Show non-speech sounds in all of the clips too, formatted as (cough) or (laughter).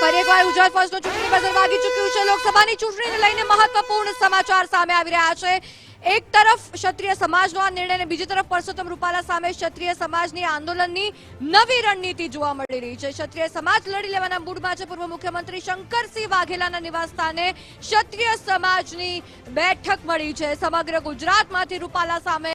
ફરી એકવાર ગુજરાત ફર્સ્ટનું ચૂંટણી બજાર વાગી ચૂક્યું છે. લોકસભાની ચૂંટણીને લઈને મહત્વપૂર્ણ સમાચાર સામે આવી રહ્યા છે. એક તરફ ક્ષત્રિય સમાજનો આ નિર્ણય બીજી તરફ પરસોત્તમ રૂપાલા સામે ક્ષત્રિય સમાજની આંદોલનની નવી રણનીતિ જોવા મળી રહી છે. ક્ષત્રિય સમાજ લડી લેવાના મૂડમાં છે પૂર્વ મુખ્યમંત્રી શંકરસિંહ વાઘેલાના નિવાસસ્થાને ક્ષત્રિય સમાજની બેઠક મળી છે. સમગ્ર ગુજરાતમાંથી રૂપાલા સામે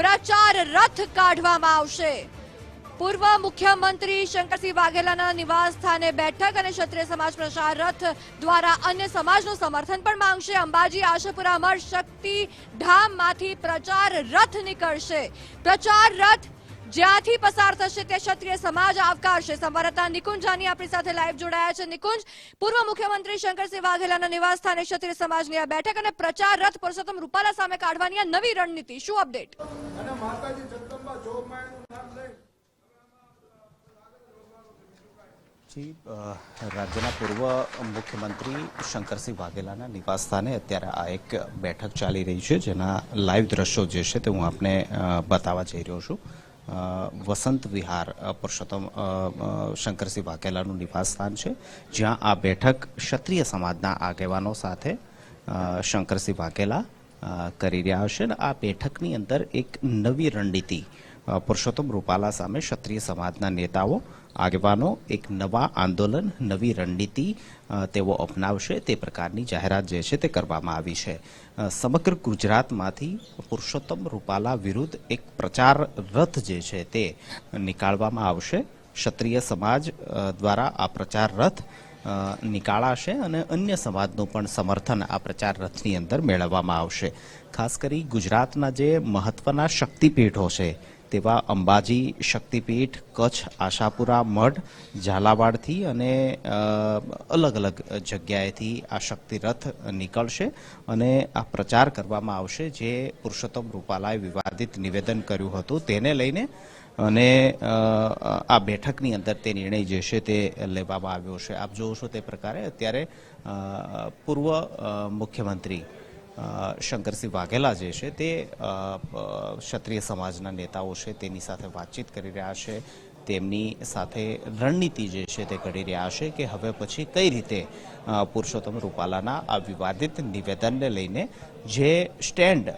પ્રચાર રથ કાઢવામાં આવશે. પૂર્વ મુખ્યમંત્રી શંકરસિંહ વાઘેલાના નિવાસ સ્થાને બેઠક અને ક્ષત્રિય સમાજ પ્રચાર રથ દ્વારા અન્ય સમાજનું સમર્થન પણ માંગશે. અંબાજી આશાપુરા અમર શક્તિ ધામમાંથી પ્રચાર રથ નીકળશે. પ્રચાર રથ જ્યાંથી પસાર થશે તે ક્ષત્રિય સમાજ આવકારશે. સંવાદદાતા નિકુંજ જાની આપણી સાથે લાઈવ જોડાયા છે. નિકુંજ, પૂર્વ મુખ્યમંત્રી શંકરસિંહ વાઘેલાના નિવાસ સ્થાને ક્ષત્રિય સમાજની આ બેઠક અને પ્રચાર રથ પુરુષોત્તમ રૂપાલા સામે કાઢવાની આ નવી રણનીતિ. શું અપડેટ અને માતાજી જગદંબા જોગમાયાનું નામ લઈ જી રાજ્યના પૂર્વ મુખ્યમંત્રી શંકરસિંહ વાઘેલાના નિવાસસ્થાને અત્યારે આ એક બેઠક ચાલી રહી છે, જેના લાઈવ દ્રશ્યો જે છે તે હું આપને બતાવવા જઈ રહ્યો છું. વસંત વિહાર પુરુષોત્તમ શંકરસિંહ વાઘેલાનું નિવાસસ્થાન છે, જ્યાં આ બેઠક ક્ષત્રિય સમાજના આગેવાનો સાથે શંકરસિંહ વાઘેલા કરી રહ્યા હશે અને આ બેઠકની અંદર એક નવી રણનીતિ પુરુષોત્તમ રૂપાલા સામે ક્ષત્રિય સમાજના નેતાઓ આગેવાનો એક નવા આંદોલન, નવી રણનીતિ તેઓ અપનાવશે, તે પ્રકારની જાહેરાત જે છે તે કરવામાં આવી છે. સમગ્ર ગુજરાતમાંથી પુરુષોત્તમ રૂપાલા વિરુદ્ધ એક પ્રચાર રથ જે છે તે નીકાળવામાં આવશે. ક્ષત્રિય સમાજ દ્વારા આ પ્રચાર રથ નીકાળાશે અને અન્ય સમાજનું પણ સમર્થન આ પ્રચાર રથની અંદર મેળવવામાં આવશે. ખાસ કરી ગુજરાતના જે મહત્વના શક્તિપીઠો છે તેવા અંબાજી શક્તિપીઠ, કચ્છ, આશાપુરા, મઢ, ઝાલાવાડથી અને અલગ અલગ જગ્યાએથી આ શક્તિરથ નીકળશે અને આ પ્રચાર કરવામાં આવશે જે પુરુષોત્તમ રૂપાલાએ વિવાદિત નિવેદન કર્યું હતું તેને લઈને અને આ બેઠકની અંદર તે નિર્ણય જે છે તે લેવામાં આવ્યો છે. આપ છો તે પ્રકારે અત્યારે પૂર્વ મુખ્યમંત્રી શંકરસિંહ વાઘેલા જે છે તે ક્ષત્રિય સમાજના નેતાઓ છે તેની સાથે વાતચીત કરી રહ્યા છે. તેમની સાથે રણનીતિ જે છે તે ઘડી રહ્યા છે કે હવે પછી કઈ રીતે પુરુષોત્તમ રૂપાલાના આ વિવાદિત નિવેદનને લઈને જે સ્ટેન્ડ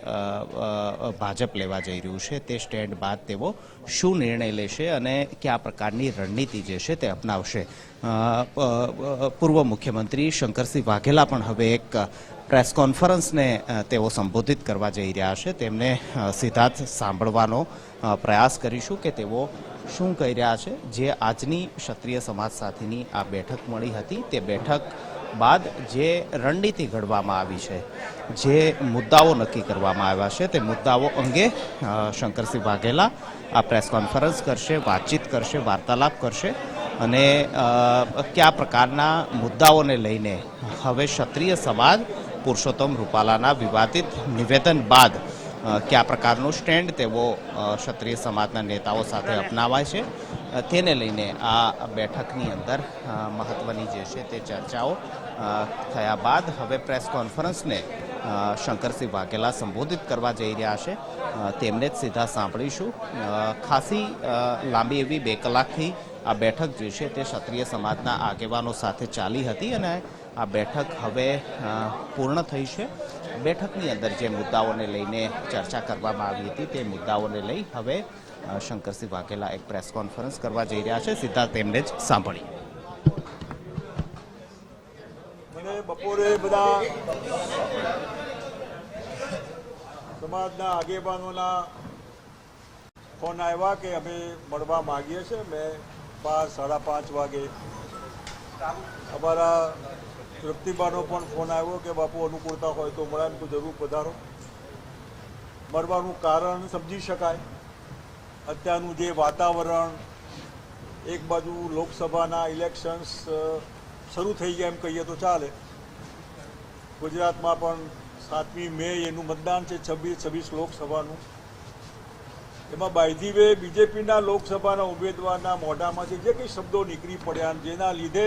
ભાજપ લેવા જઈ રહ્યું છે તે સ્ટેન્ડ બાદ તેઓ શું નિર્ણય લેશે અને કયા પ્રકારની રણનીતિ જે છે તે અપનાવશે. પૂર્વ મુખ્યમંત્રી શંકરસિંહ વાઘેલા પણ હવે એક પ્રેસ કોન્ફરન્સને તેઓ સંબોધિત કરવા જઈ રહ્યા છે. તેમને સીધા જ સાંભળવાનો પ્રયાસ કરીશું કે તેઓ શું કહી રહ્યા છે. જે આજની ક્ષત્રિય સમાજ સાથેની આ બેઠક મળી હતી, તે બેઠક બાદ જે રણનીતિ ઘડવામાં આવી છે, જે મુદ્દાઓ નક્કી કરવામાં આવ્યા છે, તે મુદ્દાઓ અંગે શંકરસિંહ વાઘેલા આ પ્રેસ કોન્ફરન્સ કરશે, વાતચીત કરશે, વાર્તાલાપ કરશે અને કયા પ્રકારના મુદ્દાઓને લઈને હવે ક્ષત્રિય સમાજ પુરુષોત્તમ રૂપાલાના વિવાદિત નિવેદન બાદ કયા પ્રકારનું સ્ટેન્ડ તેઓ ક્ષત્રિય સમાજના નેતાઓ સાથે અપનાવાય છે? તેને લઈને આ બેઠકની અંદર મહત્વની જે છે તે ચર્ચાઓ થયા બાદ હવે પ્રેસ કોન્ફરન્સને શંકરસિંહ વાઘેલા સંબોધિત કરવા જઈ રહ્યા છે. તેમને જ સીધા સાંભળીશું. ખાસી લાંબી એવી બે કલાકથી આ બેઠક જે છે તે ક્ષત્રિય સમાજના આગેવાનો સાથે ચાલી હતી અને આ બેઠક હવે પૂર્ણ થઈ છે. બેઠકની અંદર જે મુદ્દાઓને લઈને ચર્ચા કરવામાં આવી હતી, તે મુદ્દાઓને લઈ હવે શંકરસિંહ વાઘેલા એક પ્રેસ કોન્ફરન્સ કરવા જઈ રહ્યા છે. સીધા તેમને જ સાંભળી બપોરે બધા સમાજના આગેવાનોના ફોન આવ્યા કે અમે મળવા માંગીએ છીએ. મેં પાંચ સાડા પાંચ વાગે અમારા તૃપ્તિબાનો પણ ફોન આવ્યો કે બાપુ અનુકૂળતા હોય તો મળે તો જરૂર પધારો. મળવાનું કારણ સમજી શકાય. અત્યારનું જે વાતાવરણ, એક બાજુ લોકસભાના ઇલેક્શન્સ શરૂ થઈ ગયા એમ કહીએ તો ચાલે. ગુજરાતમાં પણ સાતમી મે એનું મતદાન છે, છવ્વીસ છવ્વીસ લોકસભાનું. એમાં બાય વે બીજેપીના લોકસભાના ઉમેદવારના મોઢામાંથી જે કંઈ શબ્દો નીકળી પડ્યા જેના લીધે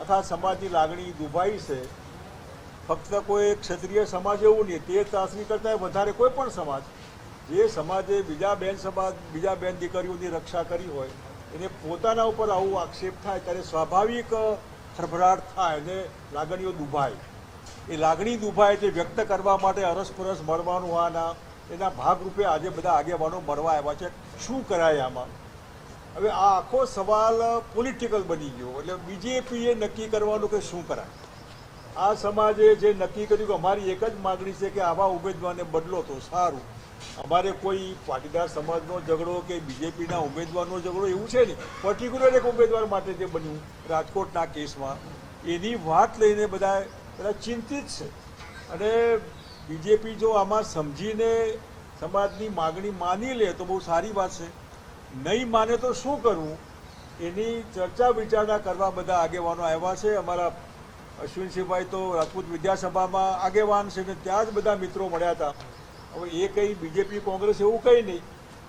આખા સમાજની લાગણી દુભાઈ છે, ફક્ત કોઈ ક્ષત્રિય સમાજ એવું નહીં તે ચાસણી કરતાં વધારે કોઈ પણ સમાજ, જે સમાજે બીજા બેન સમાજ બીજા બેન દીકરીઓની રક્ષા કરી હોય, એને પોતાના ઉપર આવું આક્ષેપ થાય ત્યારે સ્વાભાવિક ખરભરાટ થાય અને લાગણીઓ દુભાય. એ લાગણી દુભાય તે વ્યક્ત કરવા માટે અરસપરસ મળવાનું આના, એના ભાગરૂપે આજે બધા આગેવાનો મળવા આવ્યા છે. શું કરાય આમાં? હવે આ આખો સવાલ પોલિટિકલ બની ગયો. એટલે બીજેપીએ નક્કી કરવાનું કે શું કરાય? આ સમાજે જે નક્કી કર્યું કે અમારી એક જ માગણી છે કે આવા ઉમેદવારને બદલો તો સારું. અમારે કોઈ પાટીદાર સમાજનો ઝઘડો કે બીજેપીના ઉમેદવારનો ઝઘડો એવું છે નહીં. પર્ટિક્યુલર એક ઉમેદવાર માટે જે બન્યું રાજકોટના કેસમાં. એની વાત લઈને બધા બધા ચિંતિત છે. અને બીજેપી જો આમાં સમજીને સમાજની માગણી માની લે તો બહુ સારી વાત છે. નહીં માને તો શું કરવું એની ચર્ચા વિચારણા કરવા બધા આગેવાનો આવ્યા છે. અમારા અશ્વિનસિંહભાઈ તો રાજપૂત વિદ્યાસભામાં આગેવાન છે ને ત્યાં જ બધા મિત્રો મળ્યા હતા. હવે એ કંઈ બીજેપી કોંગ્રેસ એવું કંઈ નહીં.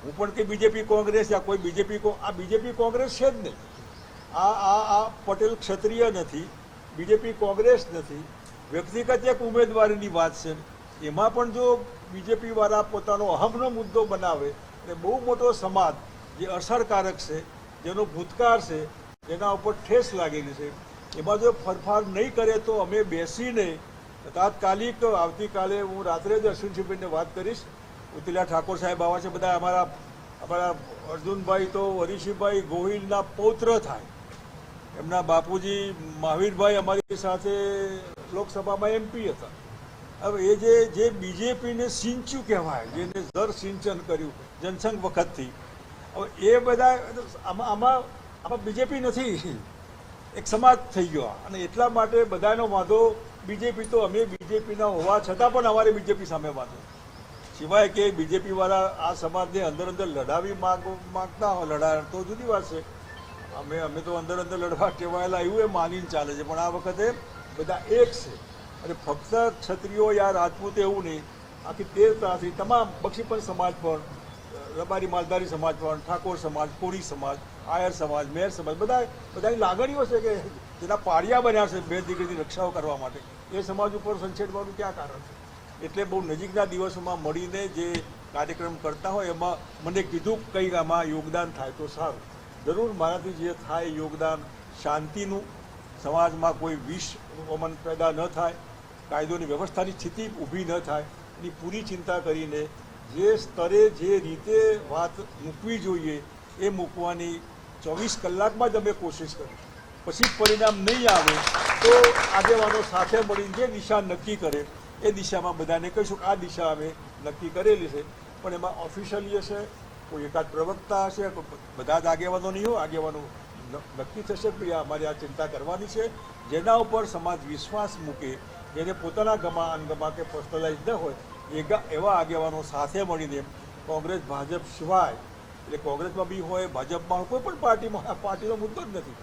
હું પણ કંઈ બીજેપી કોંગ્રેસ યા કોઈ બીજેપી આ બીજેપી કોંગ્રેસ છે જ નહીં. આ આ આ પટેલ ક્ષત્રિય નથી. બીજેપી કોંગ્રેસ નથી. વ્યક્તિગત એક ઉમેદવારીની વાત છે. એમાં પણ જો બીજેપી વાળા પોતાનો અહમનો મુદ્દો બનાવે અને બહુ મોટો સમાજ જે અસરકારક છે, જેનો ભૂતકાળ છે જેના ઉપર ઠેસ લાગેલી છે. એમાં જો ફરફાર નહીં કરે તો અમે બેસીને તાત્કાલિક આવતીકાલે હું રાત્રે જ અશ્વિનસિંહભાઈને વાત કરીશ. ઉતિલા ઠાકોર સાહેબ આવા છે, બધા અમારા અમારા અર્જુનભાઈ તો હરીશીભાઈ ગોહિલના પૌત્ર થાય. એમના બાપુજી મહાવીરભાઈ અમારી સાથે લોકસભામાં એમપી હતા. હવે એ જે જે બીજેપીને સિંચ્યું કહેવાય, જેને જર સિંચન કર્યું, જનસંઘ વખતથી હવે એ બધા, આમાં આમાં આમાં બીજેપી નથી. એક સમાજ થઈ ગયો અને એટલા માટે બધાનો વાંધો બીજેપી તો અમે બીજેપીના હોવા છતાં પણ અમારે બીજેપી સામે વાંધો. સિવાય કે બીજેપી વાળા આ સમાજને અંદર અંદર લડાવી માંગ, માંગતા હોય, લડાય, તો જુદી વાત છે. અમે અમે તો અંદર અંદર લડવા ટેવાયેલા એવું એ માનીને ચાલે છે. પણ આ વખતે બધા એક છે. અને ફક્ત ક્ષત્રિયો યા રાજપૂત એવું નહીં. આખી તેર ત્રાસી તમામ પણ સમાજ પણ રબારી માલધારી સમાજ પણ, ઠાકોર સમાજ, કોળી સમાજ, આયર સમાજ મેર સમાજ બધા બધાની લાગણીઓ છે કે જેના પાળિયા બન્યા છે બે દીકરીની રક્ષાઓ કરવા માટે. એ સમાજ ઉપર સંછેડવાનું ક્યાં કારણ છે? એટલે બહુ નજીકના દિવસોમાં મળીને જે કાર્યક્રમ કરતા હોય, એમાં મને કીધું કંઈ આમાં યોગદાન થાય તો સારું. જરૂર મારાથી જે થાય યોગદાન, શાંતિનું, સમાજમાં કોઈ વિષ અમન પેદા ન થાય, કાયદોની વ્યવસ્થાની સ્થિતિ ઊભી ન થાય, એની પૂરી ચિંતા કરીને જે સ્તરે જે રીતે વાત મૂકવી જોઈએ એ મૂકવાની ચોવીસ કલાકમાં જ અમે કોશિશ કરી પછી પરિણામ નહીં આવે તો આગેવાનો સાથે મળીને જે દિશા નક્કી કરે એ દિશામાં બધાને કહીશું આ દિશા અમે નક્કી કરેલી છે. પણ એમાં ઓફિશિયલી હશે, કોઈ એકાદ પ્રવક્તા હશે બધા જ આગેવાનો નહીં હોય આગેવાનો નક્કી થશે કે અમારે આ ચિંતા કરવાની છે. જેના ઉપર સમાજ વિશ્વાસ મૂકે, જેને પોતાના ગમા અનગમા કે પર્સનલાઇઝ ન હોય એવા આગેવાનો સાથે મળીને કોંગ્રેસ, ભાજપ સિવાય, એટલે કોંગ્રેસમાં બી હોય, ભાજપમાં હોય, કોઈ પણ પાર્ટીમાં આ પાર્ટીનો મુદ્દો જ નથી.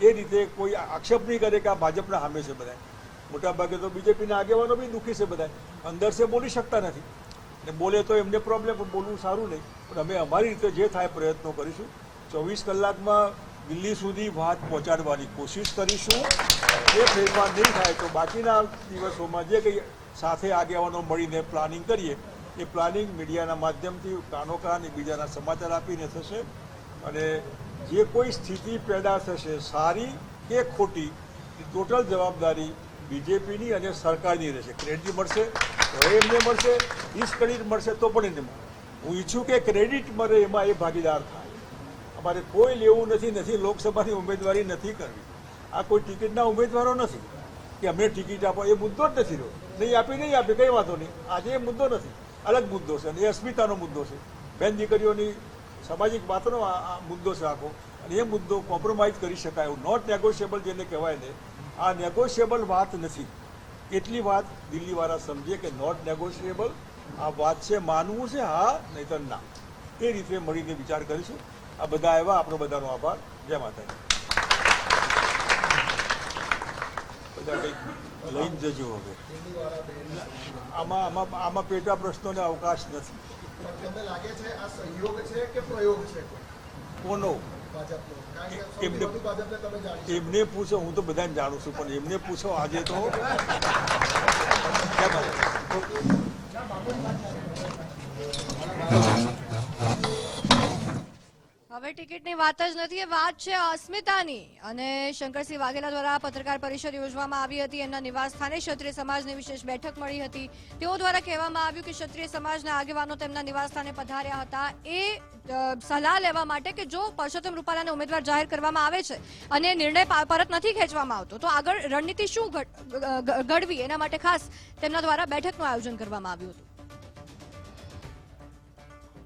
એ રીતે કોઈ આક્ષેપ નહીં કરે કે આ ભાજપના હામે છે બધા મોટાભાગે તો બીજેપીના આગેવાનો બી દુઃખી છે બધા અંદર છે બોલી શકતા નથી. ને બોલે તો એમને પ્રોબ્લેમ બોલવું સારું નહીં. પણ અમે અમારી રીતે જે થાય પ્રયત્નો કરીશું, ચોવીસ કલાકમાં દિલ્હી સુધી વાત પહોંચાડવાની કોશિશ કરીશું. જે ફેરફાર નહીં થાય તો બાકીના દિવસોમાં જે કંઈ સાથે આગેવાનો મળીને પ્લાનિંગ કરીએ. એ પ્લાનિંગ મીડિયાના માધ્યમથી કાનો અને બીજાના સમાચાર આપીને થશે. અને જે કોઈ સ્થિતિ પેદા થશે, સારી કે ખોટી, એ ટોટલ જવાબદારી બીજેપીની અને સરકારની રહેશે. ક્રેડિટ મળશે તો એમને મળશે ડિસક્રેડિટ મળશે તો પણ એને હું ઈચ્છું કે ક્રેડિટ મળે એમાં એ ભાગીદાર થાય. અમારે કોઈ લેવું નથી નથી, લોકસભાની ઉમેદવારી નથી કરવી. આ કોઈ ટિકિટના ઉમેદવારો નથી. કે અમને ટિકિટ આપો, એ મુદ્દો જ નથી રહ્યો. નહીં આપી નહીં આપી, કંઈ વાંધો નહીં. આજે એ મુદ્દો નથી. અલગ મુદ્દો છે અને એ અસ્મિતાનો મુદ્દો છે. બેન દીકરીઓની સામાજિક વાતનો આ મુદ્દો છે આખો. અને એ મુદ્દો કોમ્પ્રોમાઇઝ કરી શકાય એવું. નોટ નેગોશિયેબલ જેને કહેવાય ને, આ નેગોશિયેબલ વાત નથી. એટલી વાત દિલ્હીવાળા સમજે કે નોટ નેગોશિયેબલ આ વાત છે, માનવું છે, હા, નહીતર ના. એ રીતે મળીને વિચાર કરીશું. આ બધા આવ્યા. આપણો બધાનો આભાર. જય માતાજી. બધા કંઈક લઈને જજો હવે. આમાં આમાં આમાં પેટા પ્રશ્નોને અવકાશ નથી. તમને લાગે છે આ સહયોગ છે કે પ્રયોગ છે કોનો? એમને- પૂછો હું તો બધાને જાણું છું પણ એમને પૂછો આજે તો. (laughs) માતાજી. હવે ટિકિટની વાત જ નથી, એ વાત છે અસ્મિતાની. અને શંકરસિંહ વાઘેલા દ્વારા પત્રકાર પરિષદ યોજવામાં આવી હતી. એમના નિવાસ સ્થાને ક્ષત્રિય સમાજની વિશેષ બેઠક મળી હતી. તેઓ દ્વારા કહેવામાં આવ્યું કે ક્ષત્રિય સમાજના આગેવાનો તેમના નિવાસ સ્થાને પધાર્યા હતા. એ સલાહ લેવા માટે કે જો પરસોત્તમ રૂપાલાને ઉમેદવાર જાહેર કરવામાં આવે છે અને નિર્ણય પરત નથી ખેંચવામાં આવતો, તો આગળ રણનીતિ શું ઘડવી? એના માટે ખાસ તેમના દ્વારા બેઠકનું આયોજન કરવામાં આવ્યું હતું.